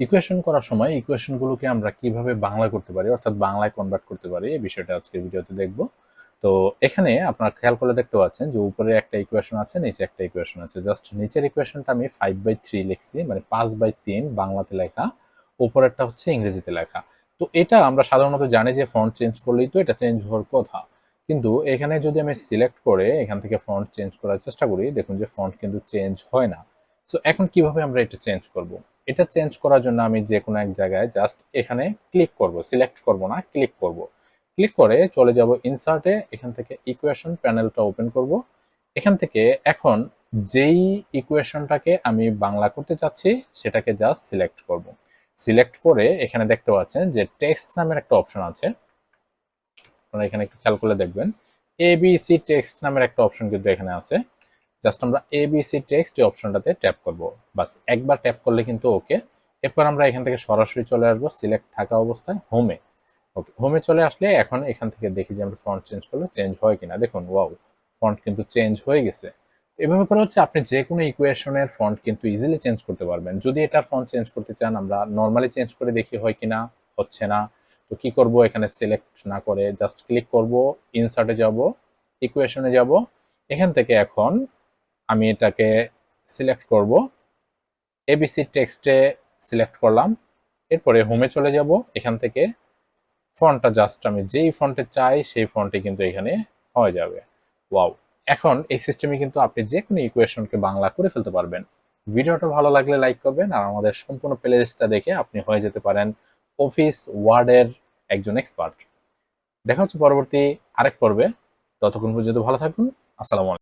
Equation করার সময় ইকুয়েশনগুলোকে আমরা কীভাবে বাংলা করতে পারি, অর্থাৎ বাংলায় কনভার্ট করতে পারি, এই বিষয়টা আজকের ভিডিওতে দেখব। তো এখানে আপনারা খেয়াল করে দেখতে পাচ্ছেন যে উপরে একটা ইকুয়েশন আছে, নিচে একটা ইকুয়েশন আছে। জাস্ট নিচের ইকুয়েশনটা আমি ফাইভ বাই থ্রি লিখছি মানে পাঁচ বাই তিন বাংলাতে লেখা, উপরেরটা হচ্ছে ইংরেজিতে লেখা। তো এটা আমরা সাধারণত জানি যে ফন্ট চেঞ্জ করলেই তো এটা চেঞ্জ হওয়ার কথা। কিন্তু এখানে যদি আমি সিলেক্ট করে এখান থেকে ফন্ট চেঞ্জ করার চেষ্টা করি, দেখুন যে ফন্ট কিন্তু চেঞ্জ হয় না। সো এখন কীভাবে আমরা এটা চেঞ্জ করব? এটা চেঞ্জ করার জন্য আমি যে কোনো এক জায়গায় জাস্ট এখানে ক্লিক করব সিলেক্ট করব না ক্লিক করব। ক্লিক করে চলে যাব ইনসার্টে এখান থেকে ইকুয়েশন প্যানেলটা ওপেন করব। এখান থেকে এখন যেই ইকুয়েশনটাকে আমি বাংলা করতে চাচ্ছি, সেটাকে জাস্ট সিলেক্ট করব। সিলেক্ট করে এখানে দেখতে পাচ্ছেন যে টেক্সট নামের একটা অপশন আছে। আপনারা এখানে একটু খেয়াল করে দেখবেন এবিসি টেক্সট নামের একটা অপশন কিন্তু এখানে আছে। জাস্ট আমরা এবিসি টেক্সট এই অপশনটাতে ট্যাপ করব। বাস একবার ট্যাপ করলে কিন্তু ওকে এরপর আমরা এখান থেকে সরাসরি চলে আসব সিলেক্ট থাকা অবস্থায় হোমে ওকে হোমে চলে আসলে এখন এখান থেকে দেখি যে আমরা ফন্ট চেঞ্জ করলে চেঞ্জ হয় কিনা। দেখুন ওয়াও ফন্ট কিন্তু চেঞ্জ হয়ে গেছে। এভাবে করে হচ্ছে আপনি যে কোনো ইকুয়েশনের ফন্ট কিন্তু ইজিলি চেঞ্জ করতে পারবেন। যদি এটার ফন্ট চেঞ্জ করতে চান, আমরা নর্মালি চেঞ্জ করে দেখি হয় কিনা, হচ্ছে না। তো কি করব এখানে সিলেক্ট না করে জাস্ট ক্লিক করব ইনসার্টে যাব ইকুয়েশনে যাব। এখান থেকে এখন আমি এটাকে সিলেক্ট করব। এবিসি টেক্সটে সিলেক্ট করলাম। এরপরে হোমে চলে যাব। এখান থেকে ফন্টটা জাস্ট আমি যেই ফন্টে চাই, সেই ফন্টে কিন্তু এখানে হয়ে যাবে। ওয়াও এখন এই সিস্টেমে কিন্তু আপনি যে কোনো ইকুয়েশনকে বাংলা করে ফেলতে পারবেন। ভিডিওটা ভালো লাগলে লাইক করবেন আর আমাদের সম্পূর্ণ প্লেলিস্টটা দেখে আপনি হয়ে যেতে পারেন অফিস ওয়ার্ডের একজন এক্সপার্ট দেখা হচ্ছে পরবর্তী আরেক পর্বে। ততক্ষণ পর্যন্ত ভালো থাকুন। আসসালামু